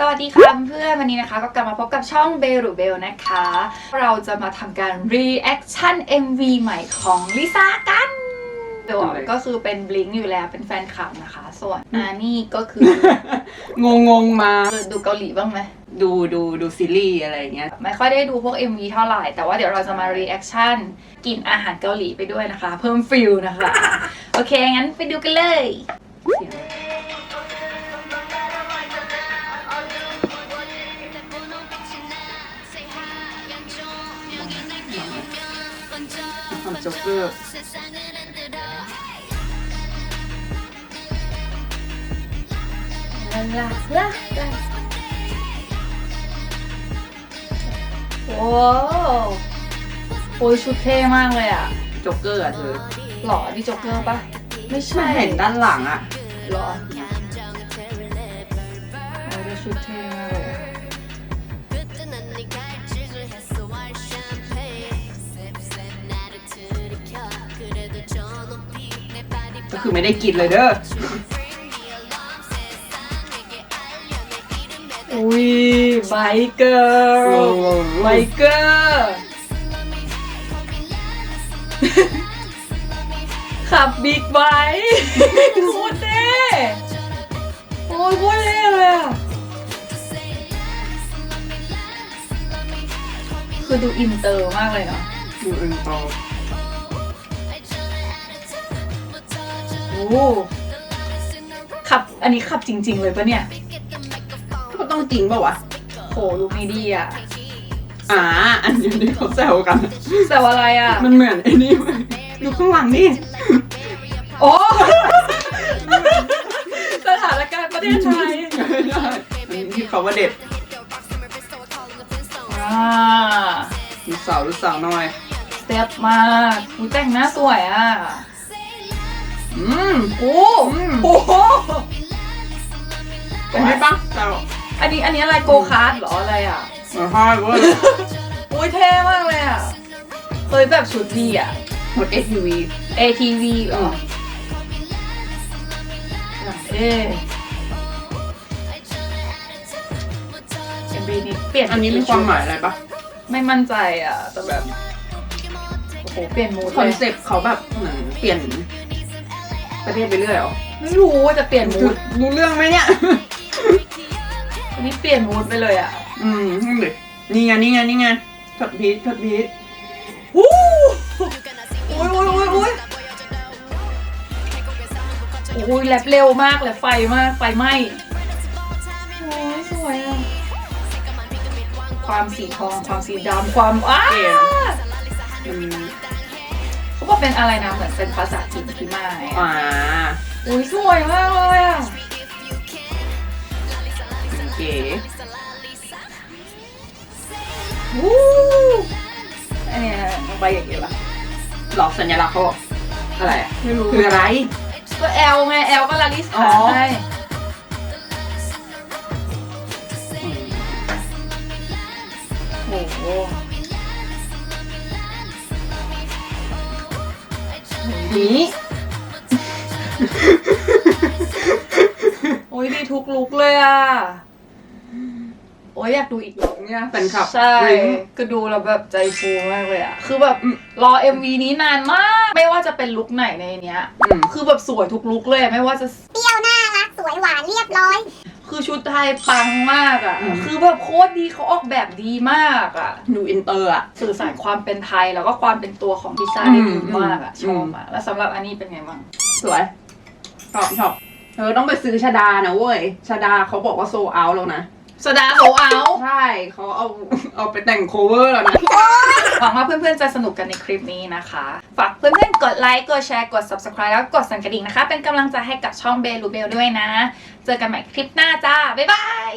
สวัสดีค่ะเพื่อนวันนี้นะคะ ก็กลับมาพบกับช่องเบรูเบลนะคะ เราจะมาทำการ reaction MV ใหม่ของลิซ่ากันเบลอะอะไรก็คือเป็นบลิงอยู่แล้วเป็นแฟนคลับนะคะ ส่วนอานี่ก็คืองงงๆมา ดูเกาหลีบ้างไหม ดูดูดูซีรีส์อะไรอย่างเงี้ย ไม่ค่อยได้ดูพวก MV เท่าไหร่ แต่ว่าเดี๋ยวเราจะมา reaction กินอาหารเกาหลีไปด้วยนะคะ เพิ่มฟิลนะคะ โอเค งั้นไปดูกันเลย ทำโจ๊กเกอร์ลาลาลาลาโอ้โอ้ยชุดเท่มากเลยอะโจ๊กเกอร์อะเธอหรอนี่โจ๊กเกอร์ปะไม่ใช่เห็นด้านหลังอะหรอโอ้ยดูชุดเท่มาก ก็คือไม่ได้กินเลยเด้ออุ้ยไบเกอร์ไบเกอร์ขับบิ๊กไบค์โคตรเท่โอ้ยโคตรเท่เลยอะคือดูอินเตอร์มากเลยเนาะดูอินโตร โอ้ขับอันนี้ขับจริง ๆ เลยปะเนี่ยก็ต้องจริงป่าวะโหลุคนี้ดีอะอ่าอันนี้ที่เขาแซวกันแต่ว่าอะไรอะ มันเหมือนไอ้นี่ไหมดูข้างหลังนี่โอ้สถานการณ์ประเทศไทยไม่ได้อันนี้ที่เขาว่าเด็ดอ่าลูกสาวลูกสาวหน่อยสเต็ปมากหูแต่งหน้าสวยอะ อืมโอ้อืมโหเป็นไงปะแต่อันนี้อันนี้อะไรโกคาร์ดเหรออะไรอะเหมือนพ่อเว้ยอุ้ยเท่มากเลยอะเฮ้ยแบบชุดดีอะหมด SUV ATV เหรอเอ๊ะเอ็มบีนี้เปลี่ยนอันนี้มีความหมายอะไรปะไม่มั่นใจอะแต่แบบโอ้โหเปลี่ยนมูดคอนเลยเซ็ปต์เขาแบบเหมือนเปลี่ยน ประเทศไปเรื่อยเหรอ ไม่รู้ว่าจะเปลี่ยนมูดรู้เรื่องไหมเนี่ย อันนี้เปลี่ยนมูดไปเลยอะ อืมนั่นดินี่ไงนี่ไงนี่ไงช็อตพีทช็อตพีทวู้อุ้ยอุ้ยอุ้ยอุ้ยโอ้ยแลบเร็วมากเลยไฟมากไฟไหม้โอ้ยสวยอะความสีทองความสีดำความอ้าเก๋อืม เขาบอกเป็นอะไรนะเหมือนเป็นภาษาจีนที่มาอ่าอุ้ยสวยมากเลยอะเก๋วู้อันเนี้ยมันไปอย่างนี้ปะหลอกสัญลักษณ์เขาบอกอะไรอะไม่รู้คืออะไร ก็แอลไงแอลก็ลาลิสอ๋ขาอไงอืมโอ้โห นี้ โอ้ยดีทุกลุกเลยอะ โอ้ยอยากดูอีกลุกเนี่ยแฟนคลับใช่ ริ้งก็ดูแล้วแบบใจฟูมากเลยอะ คือแบบอืมรอ MV นี้นานมาก ไม่ว่าจะเป็นลุกไหนในเนี้ย อืม คือแบบสวยทุกลุกเลยอะไม่ว่าจะ เปรี้ยวน่ารักสวยหวานเรียบร้อย คือชุดไทยปังมากอะอืมคือแบบโคตรดีเขาออกแบบดีมากอะดูอินเตอร์อะสื่อสารความเป็นไทยแล้วก็ความเป็นตัวของพิซซ่าอืมได้ดีมากอะอืชมอบอะแล้วสำหรับอันนี้เป็นไงบ้างสวยชอบชอบเธอต้องไปซื้อชาดานะเว้ยชาดาเขาบอกว่าโซเอาแล้วนะ สดาโซเอา ใช่เขาเอาเอาไปแต่งโคเวอร์แล้วนะ หวังว่าเพื่อนๆจะสนุกกันในคลิปนี้นะคะ ฝากเพื่อนๆ กดไลค์ กดแชร์ กด subscribe แล้วกดสั่นกระดิ่งนะคะ เป็นกำลังใจให้กับช่องเบลูเบลด้วยนะ เจอกันใหม่คลิปหน้าจ้า บ๊ายบาย